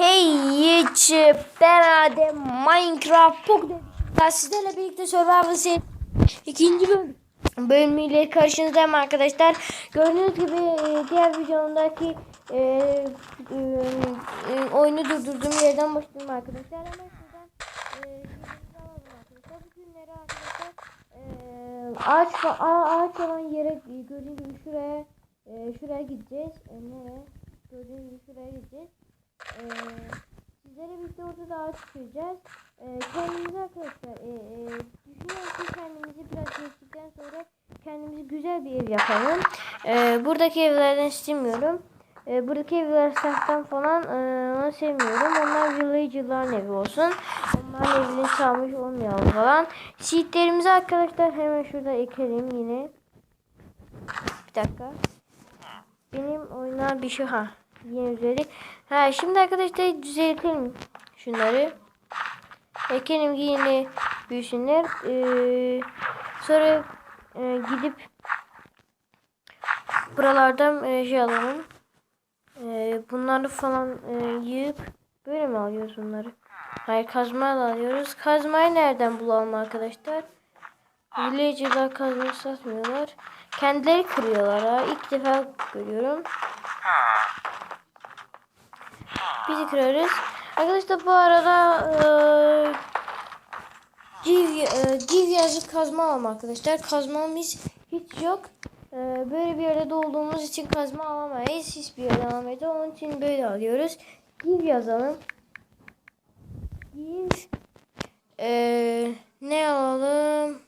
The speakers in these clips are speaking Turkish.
Hey hiç beraber Minecraft Pocket sizlerle birlikte Survival Series ikinci bölüm bölümüyle karşınızdayım arkadaşlar. Gördüğünüz gibi e, diğer videomdaki e, e, e, oyunu durdurduğum yerden başladım arkadaşlar. Hemen şuradan e, arkadaşlar. E, ağaç, ağaç olan yere gördüğünüz gibi şuraya e, şuraya gideceğiz. E, nereye? Gördüğünüz gibi şuraya gideceğiz. Ee, sizlere birlikte orada da ağaç çıkacağız. Ee, kendimizi arkadaşlar e, e, düşünüyorum ki kendimizi biraz geçtikten sonra kendimizi güzel bir ev yapalım. Ee, buradaki evlerden istemiyorum. Ee, buradaki evler sahtan falan e, onu sevmiyorum. Onlar villager'ların evi olsun. Onların evini çalmış olmayalım falan. Seedlerimizi arkadaşlar hemen şurada ekelim yine. Bir dakika. Benim oyuna bir şey ha. Yine düzeldik. Ha şimdi arkadaşlar düzeltelim şunları. Ekelim yine büyüsünler. Ee, sonra e, gidip buralardan e, şey alalım. E, bunları falan e, yiyip böyle mi alıyoruz bunları? Hayır kazmayla alıyoruz. Kazmayı nereden bulalım arkadaşlar? Villager'lar kazma satmıyorlar. Kendileri kırıyorlar ha. İlk defa görüyorum. Bizi kırarız. Arkadaşlar bu arada eee Civ, e, civ yazıp kazma alalım arkadaşlar. Kazmamız hiç yok. E, böyle bir yerde olduğumuz için kazma alamayız. Hiçbir yerde alamayız. Onun için böyle alıyoruz. Civ yazalım. Civ e, ne alalım?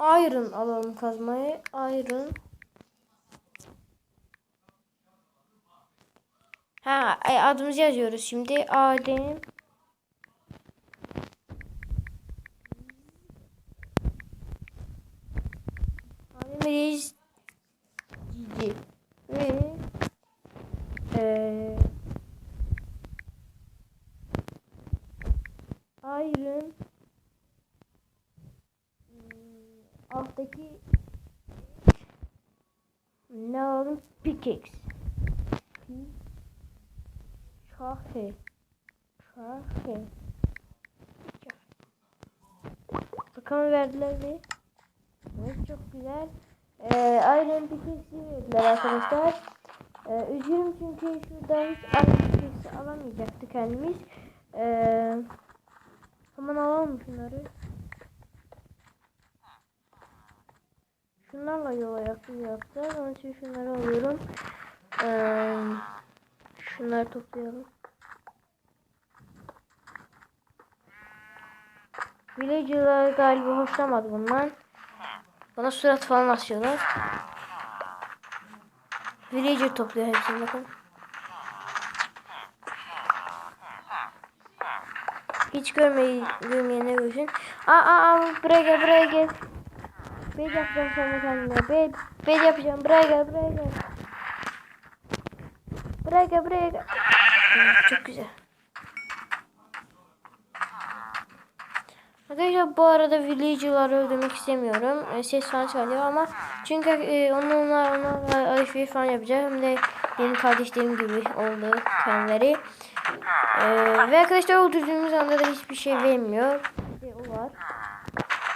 Iron alalım kazmayı. Iron. Ha e, adımızı yazıyoruz şimdi. Adem. Adem Reis Cici. Ve eee Iron alttaki ne alalım? Pickaxe. Şahe. Şahe. Bakalım verdiler mi? Evet çok güzel. Ee, Iron Pickaxe'i verdiler arkadaşlar. Ee, üzgünüm çünkü şurada hiç Iron Pickaxe alamayacaktık kendimiz. Ee, hemen alalım şunları. Şunlarla yola yakın yapacağız. Onun için şunları alıyorum. Ee, şunları toplayalım. Villager'lar galiba hoşlamadı bundan. Bana surat falan asıyorlar. Villager topluyor hepsini bakın. Hiç görmeyi görmeyene görsün. Aa, aa, aa buraya gel buraya gel. Bed yapacağım sana kendine. Bed, bed yapacağım. Buraya gel buraya gel. Buraya gel buraya gel. Çok güzel. Arkadaşlar bu arada villager'ları öldürmek istemiyorum. E, ses falan çalıyor ama çünkü e, onunla onlarla alışveriş falan yapacağım. Hem de benim kardeşlerim gibi oldu kendileri. E, ve arkadaşlar öldürdüğümüz anda da hiçbir şey vermiyor. Bir o var.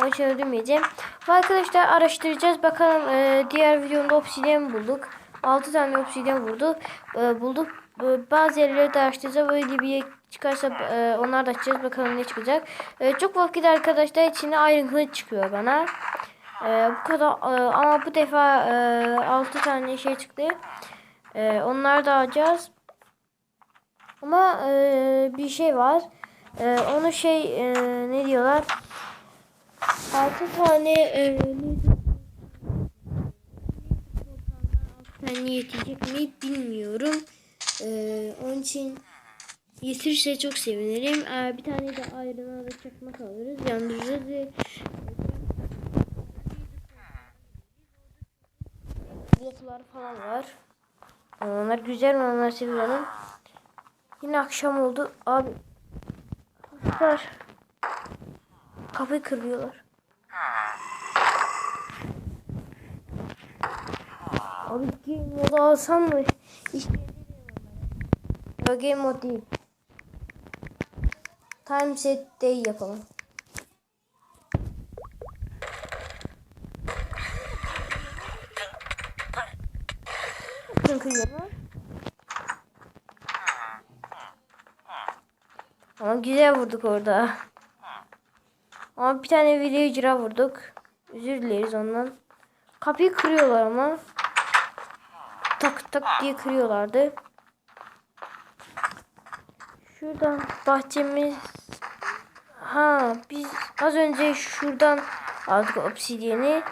Onun için öldürmeyeceğim. Ve arkadaşlar araştıracağız. Bakalım e, diğer videomda obsidyen bulduk. 6 tane obsidyen bulduk. E, bulduk. E, bazı yerleri de araştıracağız. Öyle bir yer çıkarsa e, onlar da açacağız. Bakalım ne çıkacak. E, çok vakit arkadaşlar içinde Iron Kılıç çıkıyor bana. E, bu kadar e, ama bu defa e, 6 tane şey çıktı. E, onları da alacağız. Ama e, bir şey var. E, onu şey e, ne diyorlar? 6 tane e, tane yetecek mi bilmiyorum. E, onun için yetirse çok sevinirim. E, bir tane de ayrına da çakmak alırız. Yandırırız ve bloklar falan var. Onlar güzel onları seviyorum. Yine akşam oldu. Abi Kuşlar. Kapıyı kırıyorlar. Abi game modu alsam mı? İşte Yo game mod değil. time set day yapalım. Çünkü yana. Ama güzel vurduk orada. Ama bir tane villager'a vurduk. Özür dileriz ondan. Kapıyı kırıyorlar ama. Tak tak diye kırıyorlardı. Şuradan bahçemiz. Ha biz az önce şuradan aldık obsidiyeni.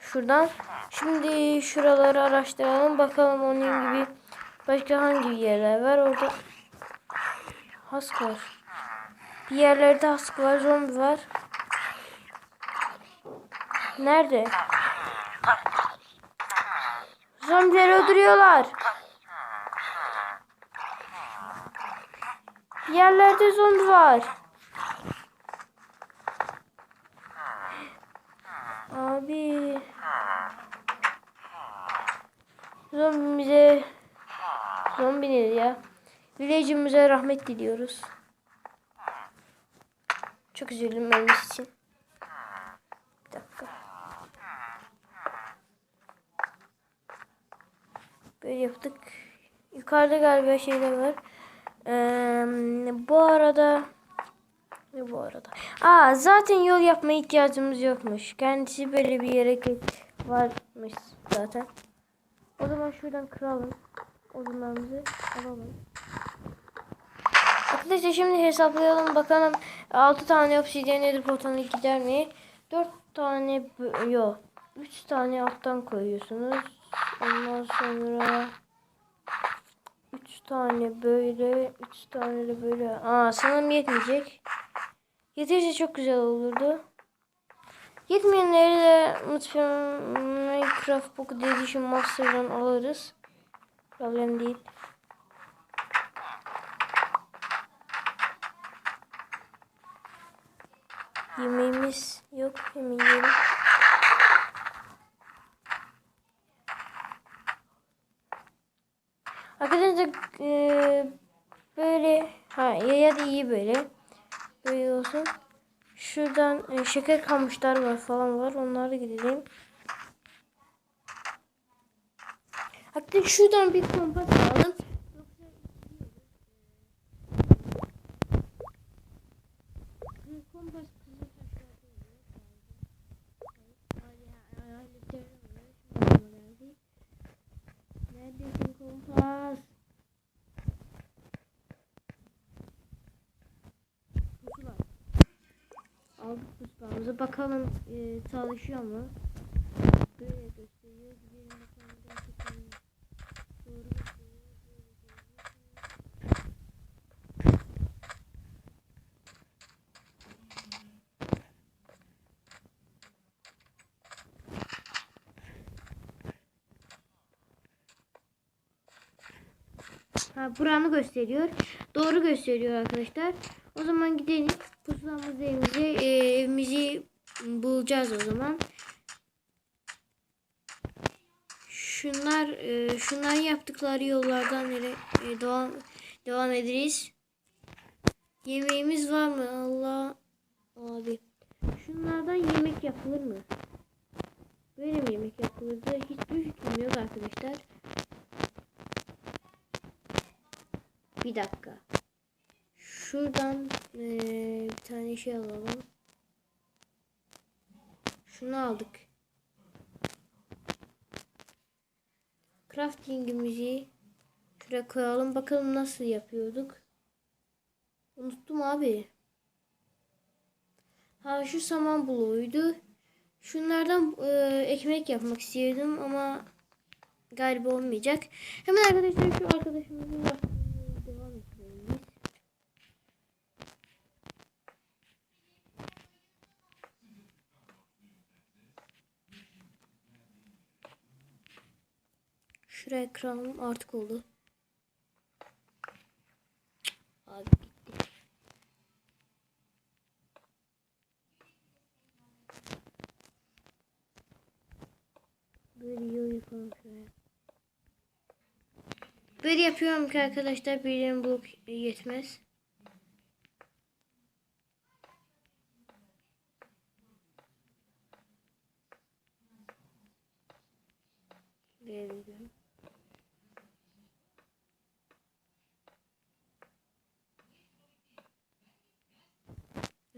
Şuradan. Şimdi şuraları araştıralım. Bakalım onun gibi başka hangi yerler var. Orada Hask var. Bir yerlerde hask var. Zombi var. Nerede? Zombileri öldürüyorlar. Bir yerlerde zombi var. Abi. Zombimize zombi nedir ya? Village'imize rahmet diliyoruz. Çok üzüldüm ölmesi için. Bir dakika. Böyle yaptık. Yukarıda galiba şeyler var. Ee, bu arada bu arada? Aa zaten yol yapmaya ihtiyacımız yokmuş. Kendisi böyle bir yere varmış zaten. O zaman şuradan kıralım. Odunlarımızı alalım. Arkadaşlar şimdi hesaplayalım bakalım 6 tane obsidyen nedir potanı gider mi? 4 tane yok. 3 tane alttan koyuyorsunuz. Ondan sonra 3 tane böyle 3 tane de böyle. Aa sanırım yetmeyecek. Yeterse çok güzel olurdu. Yetmeyenleri de lütfen Minecraft Pocket Edition Master'dan alırız. Problem değil. Yemeğimiz yok. Yiyelim. Arkadaşlar e, böyle ha ya, ya da iyi böyle. Böyle olsun. Şuradan e, şeker kamışlar var falan var. Onlara gidelim. Hatta şuradan bir kompas alalım. Kompas Neredesin Pusula. Aldık pusulamızı. Bakalım e, çalışıyor mu? Böyle gösteriyor. Gidelim bakalım gerçekten doğru gösteriyor. Böyle gösteriyor. Ha, buranı gösteriyor. Doğru gösteriyor arkadaşlar. O zaman gidelim. Pusulamız evimizi, e, evimizi bulacağız o zaman. Şunlar e, şunlar yaptıkları yollardan e, devam devam ederiz. Yemeğimiz var mı? Allah abi. Şunlardan yemek yapılır mı? Böyle mi yemek yapılırdı? Hiçbir fikrim yok arkadaşlar. Bir dakika. Şuradan eee, bir tane şey alalım. Şunu aldık. Crafting'imizi şuraya koyalım. Bakalım nasıl yapıyorduk. Unuttum abi. Ha şu saman bloğuydu. Şunlardan eee, ekmek yapmak istiyordum ama galiba olmayacak. Hemen arkadaşlar şu arkadaşımızın yaptığını devam ettirelim biz. Şuraya kıralım artık oldu. Abi gitti. Böyle yapalım şuraya. Böyle yapıyorum ki arkadaşlar bir yerim blok yetmez.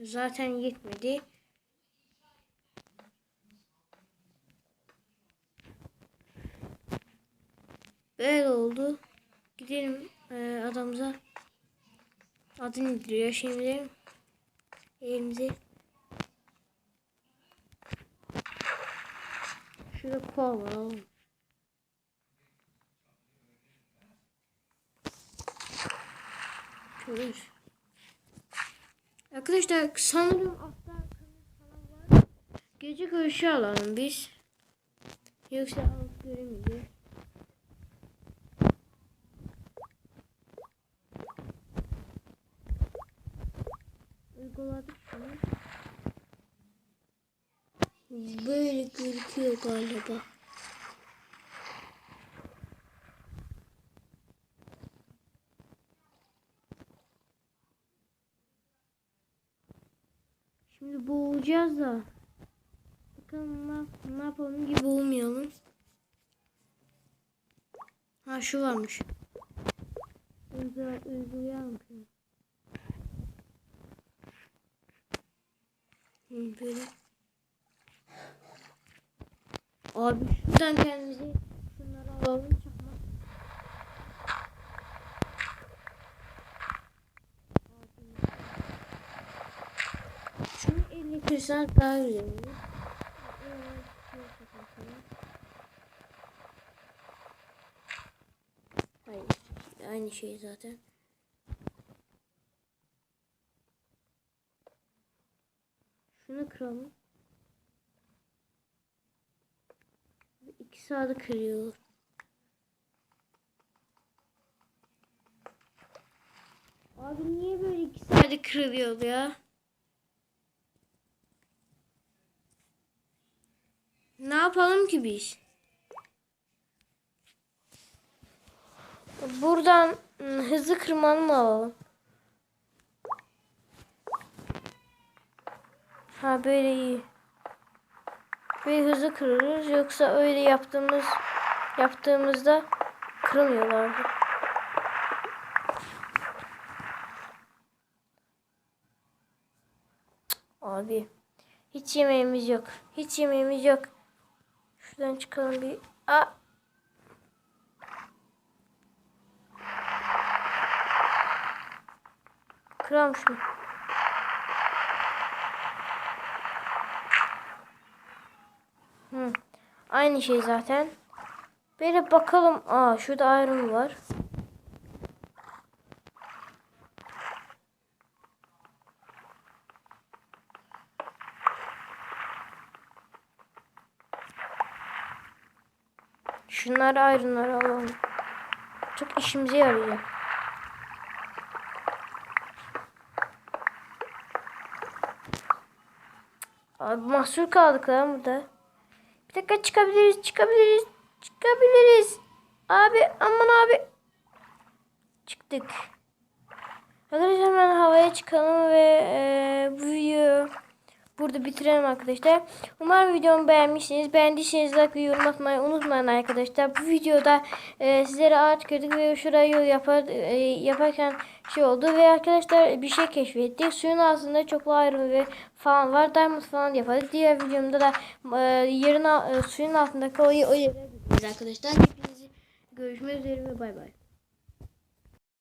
Zaten yetmedi. Böyle oldu. Gidelim e, adamıza. Adı nedir ya şimdi? Elimizi. Şurada kol var oğlum. Şöyle. Arkadaşlar sanırım altta kanal falan var. Gece görüşü alalım biz. Yoksa alıp göremeyeceğiz. Uyguladık bunu. Böyle gözüküyor galiba. Şimdi boğulacağız da. Bakalım ne, ne yapalım gibi boğulmayalım. Ha şu varmış. Uygula, uygulayalım. Hı, Böyle. Abi şuradan kendimizi şunları alalım çakma. Şunu elle kırsak daha güzel aynı şey zaten. Şunu kıralım. İki sağda kırıyor. Abi niye böyle iki sağda kırılıyor ya? Ne yapalım ki biz? Buradan hızlı kırmanı alalım? Ha böyle iyi. Böyle hızlı kırılır yoksa öyle yaptığımız yaptığımızda kırılmıyorlardı. Abi hiç yemeğimiz yok. Hiç yemeğimiz yok. Şuradan çıkalım bir. Aa. Kıralım şunu. Hı. Aynı şey zaten. Böyle bakalım. Aa şurada ayrım var. Şunları ayrımları alalım. Çok işimize yarayacak. Abi mahsur kaldık lan burada. Bir dakika çıkabiliriz, çıkabiliriz, çıkabiliriz. Abi aman abi. Çıktık. Arkadaşlar hemen havaya çıkalım ve e, burada bitirelim arkadaşlar. Umarım videomu beğenmişsiniz. Beğendiyseniz like ve yorum atmayı unutmayın arkadaşlar. Bu videoda e, sizlere ağaç kırdık ve şuraya yol yapar, e, yaparken şey oldu. Ve arkadaşlar bir şey keşfettik. Suyun altında çoklu ayrım ve falan var. Diamond falan yaparız. Diğer videomda da e, yerin, e, suyun altındaki o, o arkadaşlar. Hepinizi görüşmek üzere ve bay bay.